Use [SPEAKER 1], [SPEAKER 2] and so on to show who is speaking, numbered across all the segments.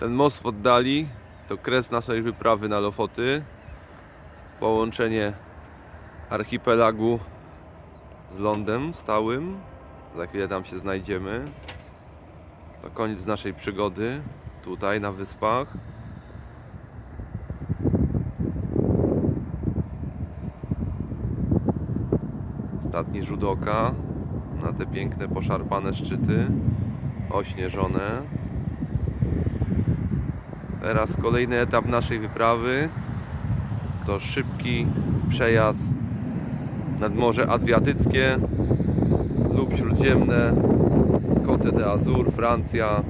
[SPEAKER 1] Ten most w oddali to kres naszej wyprawy na Lofoty. Połączenie archipelagu z lądem stałym. Za chwilę tam się znajdziemy. To koniec naszej przygody tutaj na wyspach. Ostatni rzut oka na te piękne poszarpane szczyty, ośnieżone. Teraz kolejny etap naszej wyprawy to szybki przejazd nad Morze Adriatyckie lub Śródziemne, Côte d'Azur, Francja.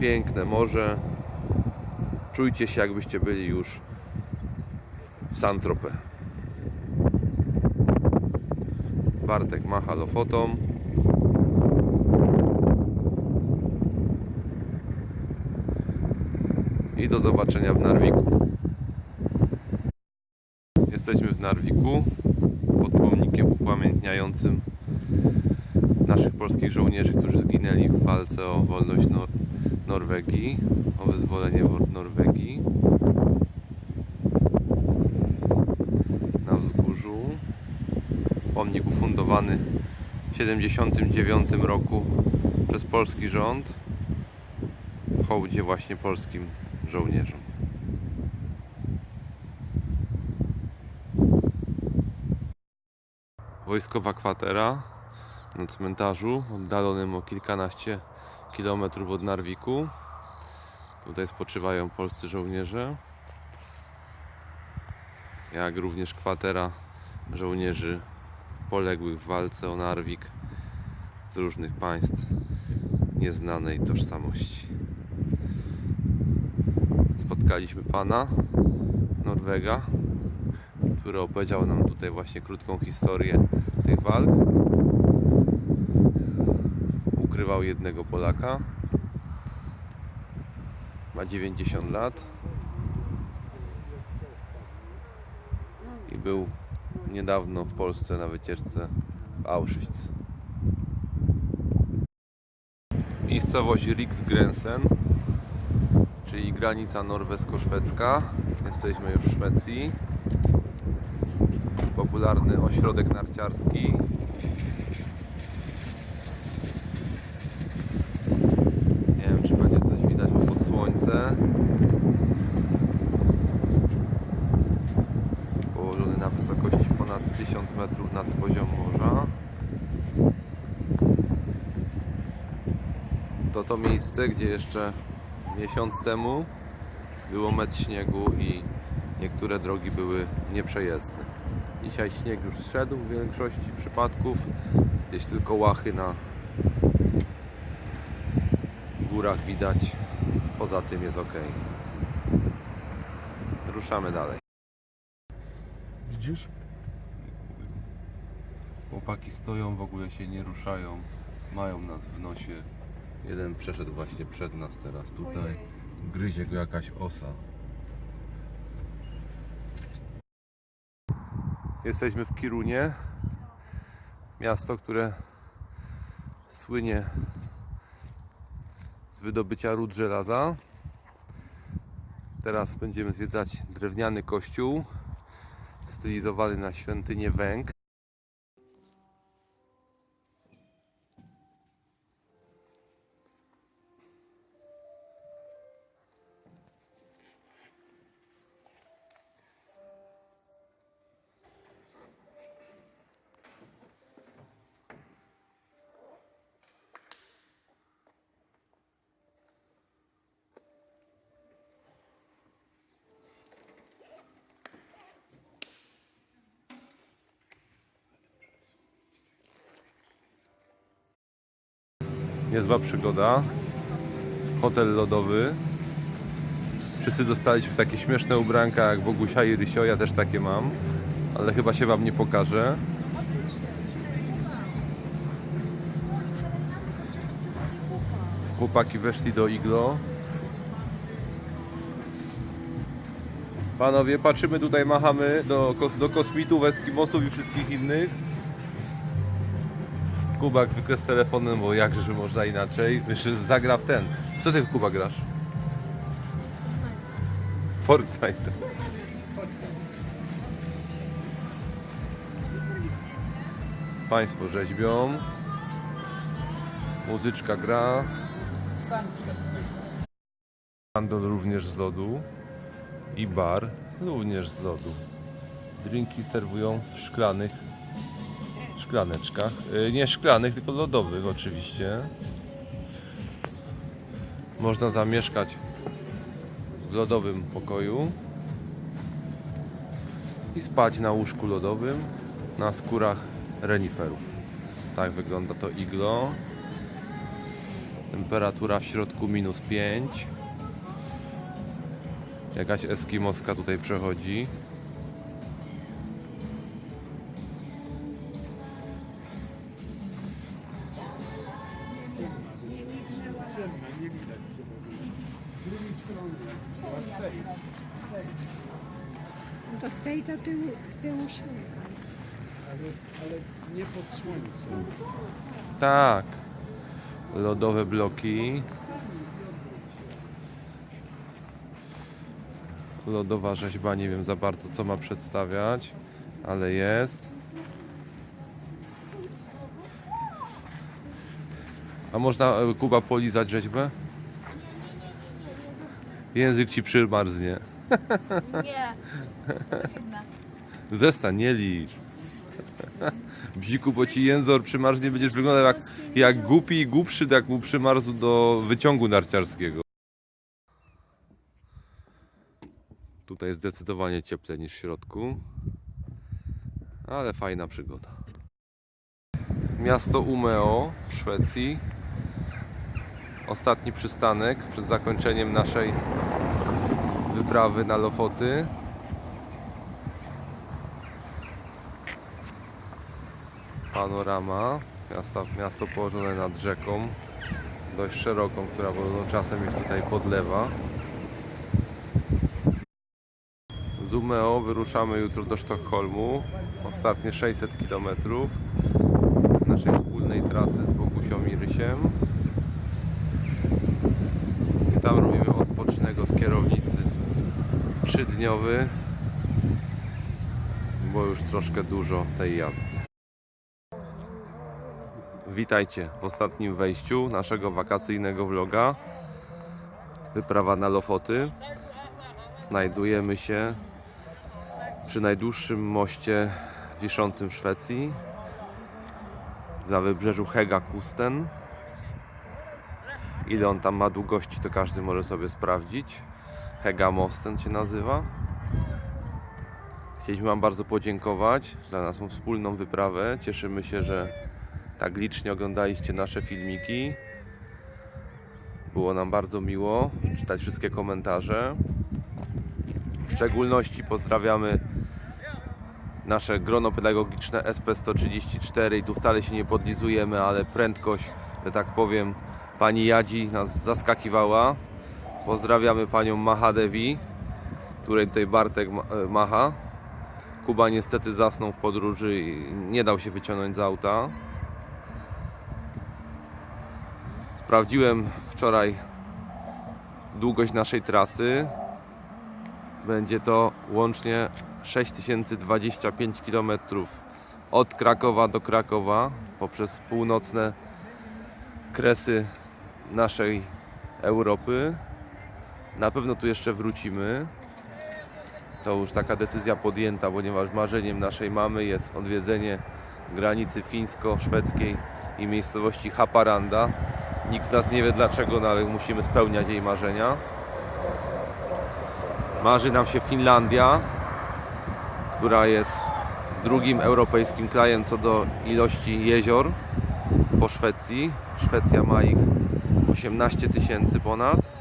[SPEAKER 1] Piękne morze. Czujcie się jakbyście byli już w Saint-Tropez. Bartek macha lofotą. I do zobaczenia w Narwiku. Jesteśmy w Narwiku pod pomnikiem upamiętniającym naszych polskich żołnierzy, którzy zginęli w walce o wolność Nor- Norwegii, o wyzwolenie Norwegii. Na wzgórzu pomnik ufundowany w 1979 roku przez polski rząd w hołdzie właśnie polskim żołnierzom. Wojskowa kwatera na cmentarzu oddalonym o kilkanaście kilometrów od Narwiku. Tutaj spoczywają polscy żołnierze. Jak również kwatera żołnierzy poległych w walce o Narwik z różnych państw nieznanej tożsamości. Spotkaliśmy pana Norwega, który opowiedział nam tutaj właśnie krótką historię tych walk. Ukrywał jednego Polaka. Ma 90 lat. I był niedawno w Polsce na wycieczce w Auschwitz. Miejscowość Riksgränsen, czyli granica norwesko-szwedzka. Jesteśmy już w Szwecji. Popularny ośrodek narciarski. Nie wiem, czy będzie coś widać, bo pod słońce. Położony na wysokości ponad 1000 metrów nad poziom morza. To to miejsce, gdzie jeszcze miesiąc temu było metr śniegu i niektóre drogi były nieprzejezdne. Dzisiaj śnieg już zszedł w większości przypadków. Gdzieś tylko łachy na górach widać. Poza tym jest ok. Ruszamy dalej.
[SPEAKER 2] Widzisz?
[SPEAKER 1] Chłopaki stoją, w ogóle się nie ruszają. Mają nas w nosie. Jeden przeszedł właśnie przed nas teraz tutaj. Gryzie go jakaś osa. Jesteśmy w Kirunie. Miasto, które słynie z wydobycia ród żelaza. Teraz będziemy zwiedzać drewniany kościół stylizowany na świątynię Węg. Niezła przygoda. Hotel lodowy. Wszyscy dostaliśmy takie śmieszne ubranka jak Bogusia i Rysio. Ja też takie mam. Ale chyba się wam nie pokażę. Chłopaki weszli do iglo. Panowie, patrzymy tutaj, machamy do, do kosmitów, eskimosów i wszystkich innych. Kubak zwykle z telefonem, bo jakże można inaczej. Jeszcze zagra w ten. W Co ty Kuba grasz? Fortnite. Państwo rzeźbią. Muzyczka gra. Handel również z lodu. I bar również z lodu. Drinki serwują w szklanych szklaneczkach. Y, Nie szklanych, tylko lodowych oczywiście. Można zamieszkać w lodowym pokoju i spać na łóżku lodowym na skórach reniferów. Tak wygląda to iglo. Temperatura w środku minus 5. Jakaś eskimoska tutaj przechodzi.
[SPEAKER 2] No to z tej to tyłu, z tyłu.
[SPEAKER 3] Ale, ale nie pod słońcem.
[SPEAKER 1] Tak. Lodowe bloki. Lodowa rzeźba, nie wiem za bardzo co ma przedstawiać, ale jest. A można e, Kuba polizać rzeźbę? Język ci przymarznie.
[SPEAKER 4] Nie. Jedna.
[SPEAKER 1] Zestań, nie licz. Bziku, bo ci jęzor przymarznie będziesz wyglądał jak, jak głupi i głupszy, jak mu przymarzł do wyciągu narciarskiego. Tutaj zdecydowanie cieplej niż w środku. Ale fajna przygoda. Miasto Umeo w Szwecji. Ostatni przystanek przed zakończeniem naszej wyprawy na Lofoty. panorama miasta, miasto położone nad rzeką dość szeroką, która czasem ich tutaj podlewa. Z Umeå wyruszamy jutro do Sztokholmu. Ostatnie 600 km naszej wspólnej trasy z Bogusią i Rysiem i tam robimy odpoczynek od kierownicy trzydniowy bo już troszkę dużo tej jazdy Witajcie w ostatnim wejściu naszego wakacyjnego vloga. Wyprawa na Lofoty. Znajdujemy się przy najdłuższym moście wiszącym w Szwecji na wybrzeżu Hega Kusten. Ile on tam ma długości, to każdy może sobie sprawdzić. Hega Mosten się nazywa. Chcieliśmy Wam bardzo podziękować za naszą wspólną wyprawę. Cieszymy się, że tak licznie oglądaliście nasze filmiki. Było nam bardzo miło czytać wszystkie komentarze. W szczególności pozdrawiamy nasze grono pedagogiczne SP134 i tu wcale się nie podlizujemy, ale prędkość, że tak powiem, pani Jadzi nas zaskakiwała. Pozdrawiamy panią Mahadevi, której tutaj Bartek e, macha. Kuba niestety zasnął w podróży i nie dał się wyciągnąć z auta. Sprawdziłem wczoraj długość naszej trasy. Będzie to łącznie 6025 km od Krakowa do Krakowa poprzez północne kresy naszej Europy. Na pewno tu jeszcze wrócimy. To już taka decyzja podjęta, ponieważ marzeniem naszej mamy jest odwiedzenie granicy fińsko-szwedzkiej i miejscowości Haparanda. Nikt z nas nie wie dlaczego, no ale musimy spełniać jej marzenia. Marzy nam się Finlandia, która jest drugim europejskim krajem co do ilości jezior po Szwecji. Szwecja ma ich 18 tysięcy ponad.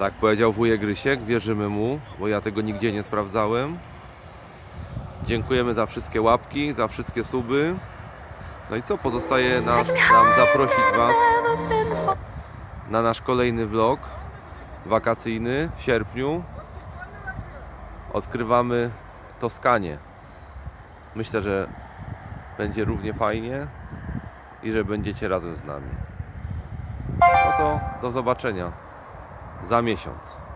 [SPEAKER 1] Tak powiedział wujek Grysiek, wierzymy mu, bo ja tego nigdzie nie sprawdzałem. Dziękujemy za wszystkie łapki, za wszystkie suby. No i co, pozostaje nam zaprosić Was na nasz kolejny vlog wakacyjny w sierpniu. Odkrywamy Toskanię. Myślę, że będzie równie fajnie i że będziecie razem z nami. No to do zobaczenia za miesiąc.